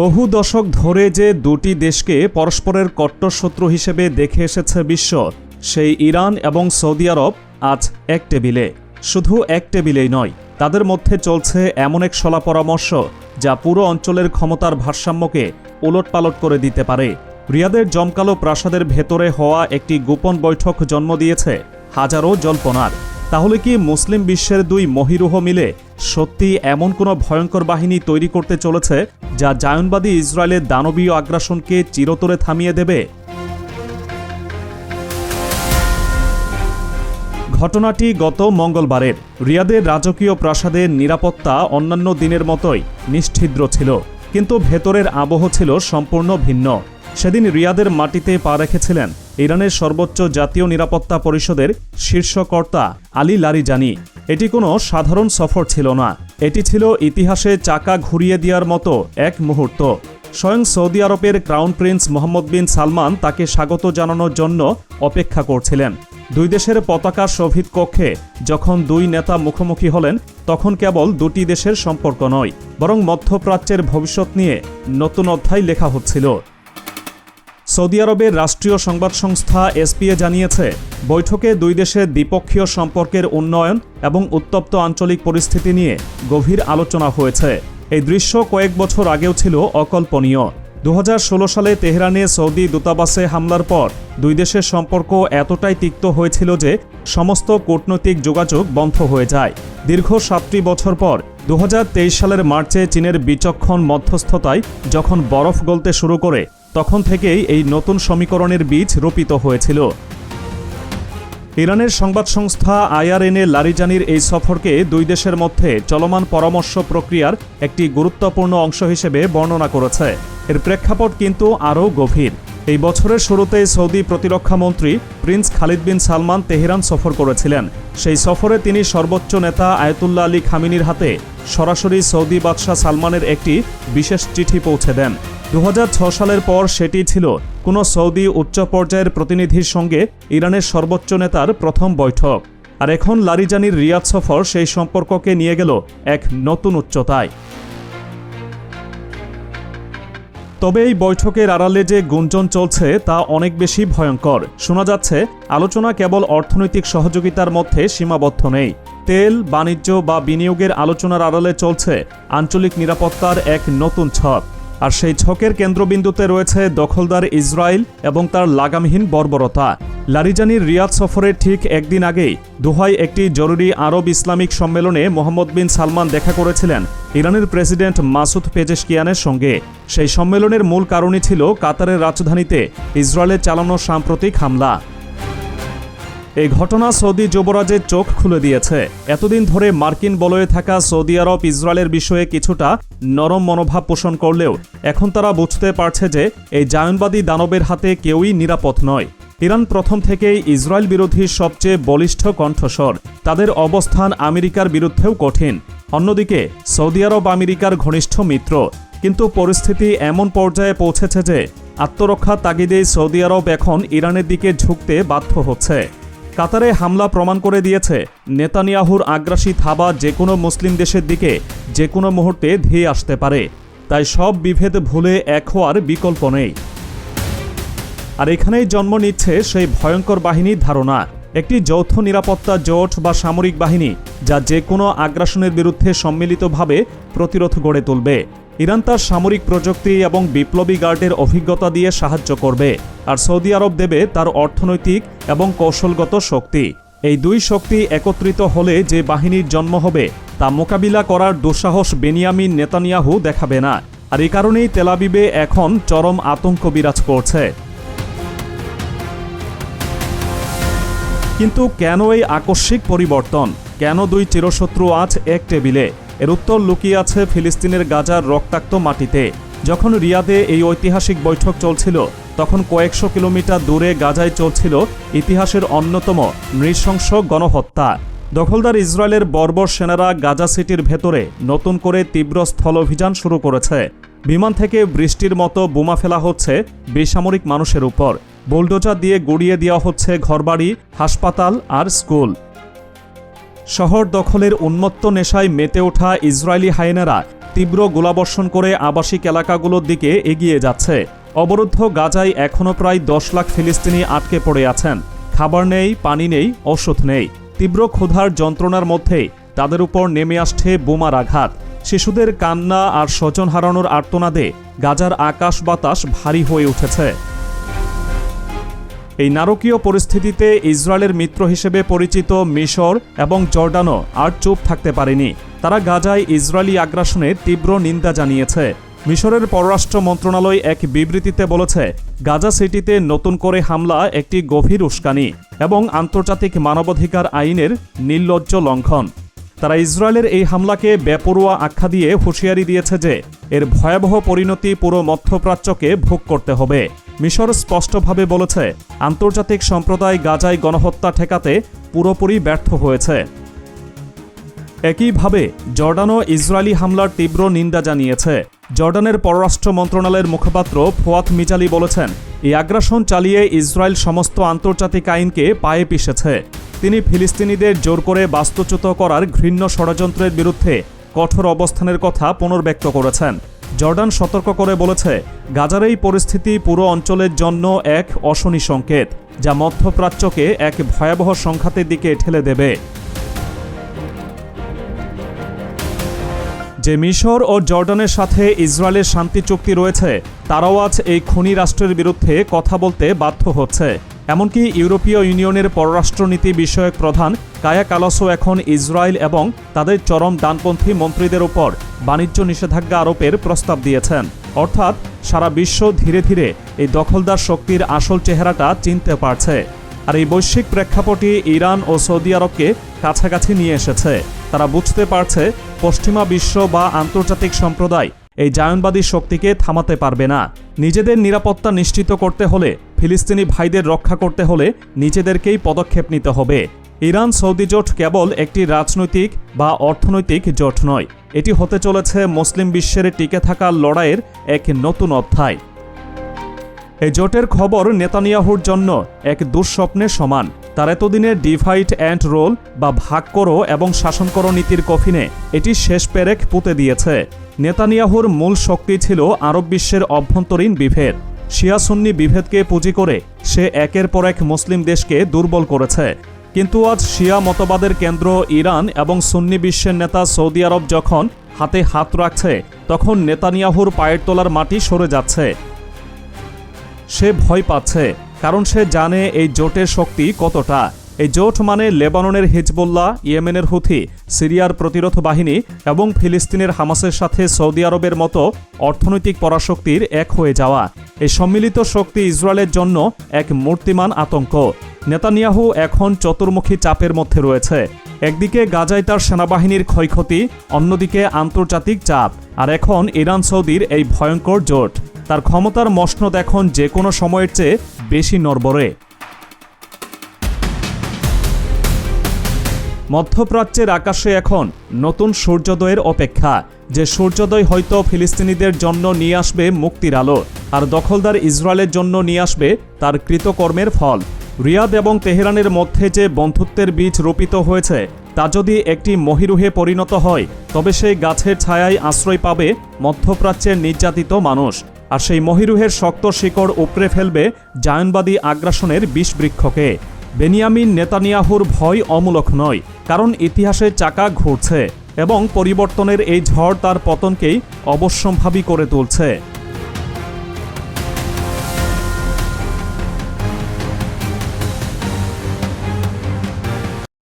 বহু দশক ধরে যে দুটি দেশকে পরস্পরের কট্টর শত্রু হিসেবে দেখে এসেছে বিশ্ব, সেই ইরান এবং সৌদি আরব আজ এক টেবিলে। শুধু এক টেবিলেই নয়, তাদের মধ্যে চলছে এমন এক সলা পরামর্শ যা পুরো অঞ্চলের ক্ষমতার ভারসাম্যকে ওলটপালট করে দিতে পারে। রিয়াদের জমকালো প্রাসাদের ভেতরে হওয়া একটি গোপন বৈঠক জন্ম দিয়েছে হাজারো জল্পনার। তাহলে কি মুসলিম বিশ্বের দুই মহিরুহ মিলে সত্যি এমন কোনো ভয়ঙ্কর বাহিনী তৈরি করতে চলেছে যা জায়নবাদী ইসরায়েলের দানবীয় আগ্রাসনকে চিরতরে থামিয়ে দেবে? ঘটনাটি গত মঙ্গলবারের। রিয়াদের রাজকীয় প্রাসাদের নিরাপত্তা অন্যান্য দিনের মতোই নিশ্ছিদ্র ছিল, কিন্তু ভেতরের আবহ ছিল সম্পূর্ণ ভিন্ন। সেদিন রিয়াদের মাটিতে পা রেখেছিলেন ইরানের সর্বোচ্চ জাতীয় নিরাপত্তা পরিষদের শীর্ষকর্তা আলী লারিজানি। এটি কোনো সাধারণ সফর ছিল না। এটি ছিল ইতিহাসে চাকা ঘুরিয়ে দেওয়ার মতো এক মুহূর্ত। স্বয়ং সৌদি আরবের crown prince Mohammed bin Salman তাকে স্বাগত জানানোর জন্য অপেক্ষা করছিলেন। দুই দেশের পতাকা শোভিত কক্ষে যখন দুই নেতা মুখোমুখি হলেন, তখন কেবল দুটি দেশের সম্পর্ক নয়, বরং মধ্যপ্রাচ্যের ভবিষ্যৎ নিয়ে নতুন অধ্যায় লেখা হচ্ছিল। সৌদি আরবের রাষ্ট্রীয় সংবাদ সংস্থা এসপিএ জানিয়েছে, বৈঠকে দুই দেশের দ্বিপক্ষীয় সম্পর্কের উন্নয়ন এবং উত্তপ্ত আঞ্চলিক পরিস্থিতি নিয়ে গভীর আলোচনা হয়েছে। এই দৃশ্য কয়েক বছর আগেও ছিল অকল্পনীয়। দু হাজার ষোলো সালে তেহরানে সৌদি দূতাবাসে হামলার পর দুই দেশের সম্পর্ক এতটাই তিক্ত হয়েছিল যে সমস্ত কূটনৈতিক যোগাযোগ বন্ধ হয়ে যায়। দীর্ঘ সাতটি বছর পর দু হাজার তেইশ সালের মার্চে চীনের বিচক্ষণ মধ্যস্থতায় যখন বরফ গলতে শুরু করে তখন থেকেই এই নতুন সমীকরণের বীজ রোপিত হয়েছিল। ইরানের সংবাদ সংস্থা আইআরএনএ লারিজানির এই সফরকে দুই দেশের মধ্যে চলমান পরামর্শ প্রক্রিয়ার একটি গুরুত্বপূর্ণ অংশ হিসেবে বর্ণনা করেছে। এর প্রেক্ষাপট কিন্তু আরও গভীর। এই বছরের শুরুতে সৌদি প্রতিরক্ষা মন্ত্রী prince Khalid bin Salman Tehran সফর করেছিলেন। সেই সফরে তিনি সর্বোচ্চ নেতা আয়তুল্লাহ আলী খামিনির হাতে সরাসরি সৌদি বাদশাহ সালমানের একটি বিশেষ চিঠি পৌঁছে দেন। দু সালের পর সেটি ছিল কোনো সৌদি উচ্চ পর্যায়ের প্রতিনিধির সঙ্গে ইরানের সর্বোচ্চ নেতার প্রথম বৈঠক। আর এখন লারিজানির রিয়াদ সফর সেই সম্পর্ককে নিয়ে গেল এক নতুন উচ্চতায়। তবে এই বৈঠকের আড়ালে যে গুঞ্জন চলছে তা অনেক বেশি ভয়ঙ্কর। শোনা যাচ্ছে, আলোচনা কেবল অর্থনৈতিক সহযোগিতার মধ্যে সীমাবদ্ধ নেই। তেল, বাণিজ্য বা বিনিয়োগের আলোচনার আড়ালে চলছে আঞ্চলিক নিরাপত্তার এক নতুন ছক। আর সেই ছকের কেন্দ্রবিন্দুতে রয়েছে দখলদার ইসরায়েল এবং তার লাগামহীন বর্বরতা। লারিজানির রিয়াদ সফরের ঠিক একদিন আগেই দুহাই একটি জরুরি আরব ইসলামিক সম্মেলনে মোহাম্মদ বিন সালমান দেখা করেছিলেন ইরানের প্রেসিডেন্ট মাসুদ পেজেশকিয়ানের সঙ্গে। সেই সম্মেলনের মূল কারণই ছিল কাতারের রাজধানীতে ইসরায়েলের চালানো সাম্প্রতিক হামলা। এই ঘটনা সৌদি যুবরাজের চোখ খুলে দিয়েছে। এতদিন ধরে মার্কিন বলয়ে থাকা সৌদি আরব ইসরায়েলের বিষয়ে কিছুটা নরম মনোভাব পোষণ করলেও এখন তারা বুঝতে পারছে যে এই জায়নবাদী দানবের হাতে কেউই নিরাপদ নয়। ইরান প্রথম থেকেই ইসরায়েল বিরোধী সবচেয়ে বলিষ্ঠ কণ্ঠস্বর। তাদের অবস্থান আমেরিকার বিরুদ্ধেও কঠিন। অন্যদিকে সৌদি আরব আমেরিকার ঘনিষ্ঠ মিত্র। কিন্তু পরিস্থিতি এমন পর্যায়ে পৌঁছেছে যে আত্মরক্ষা তাগিদেই সৌদি আরব এখন ইরানের দিকে ঝুঁকতে বাধ্য হচ্ছে। কাতারে হামলা প্রমাণ করে দিয়েছে। নেতানিয়াহুর আগ্রাসী থাবা যে কোনো মুসলিম দেশের দিকে যে কোনো মুহূর্তে ধেয়ে আসতে পারে। তাই সব বিভেদ ভুলে এক হওয়ার বিকল্প নেই। আর এখানেই জন্ম নিচ্ছে সেই ভয়ঙ্কর বাহিনীর ধারণা। একটি যৌথ নিরাপত্তা জোট বা সামরিক বাহিনী যা যে কোনো আগ্রাসনের বিরুদ্ধে সম্মিলিতভাবে প্রতিরোধ গড়ে তুলবে। ইরান তার সামরিক প্রযুক্তি এবং বিপ্লবী গার্ডের অভিজ্ঞতা দিয়ে সাহায্য করবে, আর সৌদি আরব দেবে তার অর্থনৈতিক এবং কৌশলগত শক্তি। এই দুই শক্তি একত্রিত হলে যে বাহিনীর জন্ম হবে, তা মোকাবিলা করার দুঃসাহস বেনিয়ামিন নেতানিয়াহু দেখাবে না, আর এই কারণেই তেলাবিবে এখন চরম আতঙ্ক বিরাজ করছে। কিন্তু কেন এই আকস্মিক পরিবর্তন? কেন দুই চিরশত্রু আজ এক টেবিলে? এর উত্তর লুকিয়ে আছে ফিলিস্তিনের গাজার রক্তাক্ত মাটিতে। যখন রিয়াদে এই ঐতিহাসিক বৈঠক চলছিল, তখন কয়েকশো কিলোমিটার দূরে গাজায় চলছিল ইতিহাসের অন্যতম নৃশংস গণহত্যা। দখলদার ইসরায়েলের বর্বর সেনারা গাজা সিটির ভেতরে নতুন করে তীব্র স্থলঅভিযান শুরু করেছে। বিমান থেকে বৃষ্টির মতো বোমা ফেলা হচ্ছে বেসামরিক মানুষের উপর। বুলডোজার দিয়ে গড়িয়ে দেওয়া হচ্ছে ঘরবাড়ি, হাসপাতাল আর স্কুল। শহর দখলের উন্মত্ত নেশায় মেতে ওঠা ইসরায়েলি হাইনারা তীব্র গোলাবর্ষণ করে আবাসিক এলাকাগুলোর দিকে এগিয়ে যাচ্ছে। অবরুদ্ধ গাজায় এখনও প্রায় দশ লাখ ফিলিস্তিনি আটকে পড়ে আছেন। খাবার নেই, পানি নেই, ওষুধ নেই। তীব্র ক্ষুধার যন্ত্রণার মধ্যেই তাদের উপর নেমে আসছে বোমার আঘাত। শিশুদের কান্না আর স্বজন হারানোর আর্তনাদে গাজার আকাশ বাতাস ভারী হয়ে উঠেছে। এই নারকীয় পরিস্থিতিতে ইসরায়েলের মিত্র হিসেবে পরিচিত মিশর এবং জর্ডানও আর চুপ থাকতে পারেনি। তারা গাজায় ইসরায়েলি আগ্রাসনের তীব্র নিন্দা জানিয়েছে। মিশরের পররাষ্ট্র মন্ত্রণালয় এক বিবৃতিতে বলেছে, গাজা সিটিতে নতুন করে হামলা একটি গভীর উস্কানি এবং আন্তর্জাতিক মানবাধিকার আইনের নির্লজ্জ লঙ্ঘন। তারা ইসরায়েলের এই হামলাকে বেপরোয়া আখ্যা দিয়ে হুঁশিয়ারি দিয়েছে যে এর ভয়াবহ পরিণতি পুরো মধ্যপ্রাচ্যকে ভোগ করতে হবে। মিশর স্পষ্টভাবে বলেছে, আন্তর্জাতিক সম্প্রদায় গাজায় গণহত্যা ঠেকাতে পুরোপুরি ব্যর্থ হয়েছে। একইভাবে, জর্ডানও ইসরায়েলি হামলার তীব্র নিন্দা জানিয়েছে। জর্ডানের পররাষ্ট্র মন্ত্রণালয়ের মুখপাত্র ফোয়াত মিজালি বলেছেন, এই আগ্রাসন চালিয়ে ইসরায়েল সমস্ত আন্তর্জাতিক আইনকে পায়ে পিষেছে। তিনি ফিলিস্তিনিদের জোর করে বাস্তুচ্যুত করার ঘৃণ্য ষড়যন্ত্রের বিরুদ্ধে কঠোর অবস্থানের কথা পুনর্ব্যক্ত করেছেন। জর্ডান সতর্ক করে বলেছে, গাজার এই পরিস্থিতি পুরো অঞ্চলের জন্য এক অশনি সংকেত, যা মধ্যপ্রাচ্যকে এক ভয়াবহ সংঘাতের দিকে ঠেলে দেবে। যে মিশর ও জর্ডানের সাথে ইসরায়েলের শান্তি চুক্তি রয়েছে, তারাও আজ এই খনি রাষ্ট্রের বিরুদ্ধে কথা বলতে বাধ্য হচ্ছে। এমনকি ইউরোপীয় ইউনিয়নের পররাষ্ট্রনীতি বিষয়ক প্রধান কায়া কালাসও এখন ইসরায়েল এবং তাদের চরম ডানপন্থী মন্ত্রীদের উপর বাণিজ্য নিষেধাজ্ঞা আরোপের প্রস্তাব দিয়েছেন। অর্থাৎ সারা বিশ্ব ধীরে ধীরে এই দখলদার শক্তির আসল চেহারাটা চিনতে পারছে। আর এই বৈশ্বিক প্রেক্ষাপটই ইরান ও সৌদি আরবকে কাছাকাছি নিয়ে এসেছে। তারা বুঝতে পারছে পশ্চিমা বিশ্ব বা আন্তর্জাতিক সম্প্রদায় এই জায়নবাদী শক্তিকে থামাতে পারবে না। নিজেদের নিরাপত্তা নিশ্চিত করতে হলে, ফিলিস্তিনি ভাইদের রক্ষা করতে হলে নিজেদেরকেই পদক্ষেপ নিতে হবে। ইরান সৌদি জোট কেবল একটি রাজনৈতিক বা অর্থনৈতিক জোট নয়, এটি হতে চলেছে মুসলিম বিশ্বের টিকে থাকার লড়াইয়ের এক নতুন অধ্যায়। এই জোটের খবর নেতানিয়াহুর জন্য এক দুঃস্বপ্নের সমান। তার এতদিনের ডিভাইড অ্যান্ড রোল বা ভাগ করো এবং শাসন করো নীতির কফিনে, এটি শেষ পেরেক পুঁতে দিয়েছে। নেতানিয়াহুর মূল শক্তি ছিল আরব বিশ্বের অভ্যন্তরীণ বিভেদ। শিয়া সুন্নি বিভেদকে পুঁজি করে সে একের পর এক মুসলিম দেশকে দুর্বল করেছে। কিন্তু আজ শিয়া মতবাদের কেন্দ্র ইরান এবং সুন্নি বিশ্বের নেতা সৌদি আরব যখন হাতে হাত রাখছে, তখন নেতানিয়াহুর পায়ের তোলার মাটি সরে যাচ্ছে। সে ভয় পাচ্ছে। কারণ সে জানে এই জোটের শক্তি কতটা। এই জোট মানে লেবাননের হিজবুল্লাহ, ইয়েমেনের হুথি, সিরিয়ার প্রতিরোধ বাহিনী এবং ফিলিস্তিনের হামাসের সাথে সৌদি আরবের মতো অর্থনৈতিক পরাশক্তির এক হয়ে যাওয়া। এই সম্মিলিত শক্তি ইসরায়েলের জন্য এক মূর্তিমান আতঙ্ক। নেতানিয়াহু এখন চতুর্মুখী চাপের মধ্যে রয়েছে। একদিকে গাজায় তার সেনাবাহিনীর ক্ষয়ক্ষতি, অন্যদিকে আন্তর্জাতিক চাপ, আর এখন ইরান সৌদির এই ভয়ঙ্কর জোট। তার ক্ষমতার মসনদ এখন যে কোনো সময়ের চেয়ে বেশি নরবরে মধ্যপ্রাচ্যের আকাশে এখন নতুন সূর্যোদয়ের অপেক্ষা, যে সূর্যোদয় হয়তো ফিলিস্তিনিদের জন্য নিয়ে আসবে মুক্তির আলো, আর দখলদার ইসরায়েলের জন্য নিয়ে আসবে তার কৃতকর্মের ফল। রিয়াদ এবং তেহরানের মধ্যে যে বন্ধুত্বের বীজ রোপিত হয়েছে, তা যদি একটি মহিরুহে পরিণত হয়, তবে সেই গাছের ছায়ায় আশ্রয় পাবে মধ্যপ্রাচ্যের নির্যাতিত মানুষ। আর সেই মহিরুহের শক্ত শিকড় উপড়ে ফেলবে জায়নবাদী আগ্রাসনের বিষবৃক্ষকে। বেনিয়ামিন নেতানিয়াহুর ভয় অমূলক নয়, কারণ ইতিহাসে চাকা ঘুরছে এবং পরিবর্তনের এই ঝড় তার পতনকেই অবশ্যম্ভাবী করে তুলছে।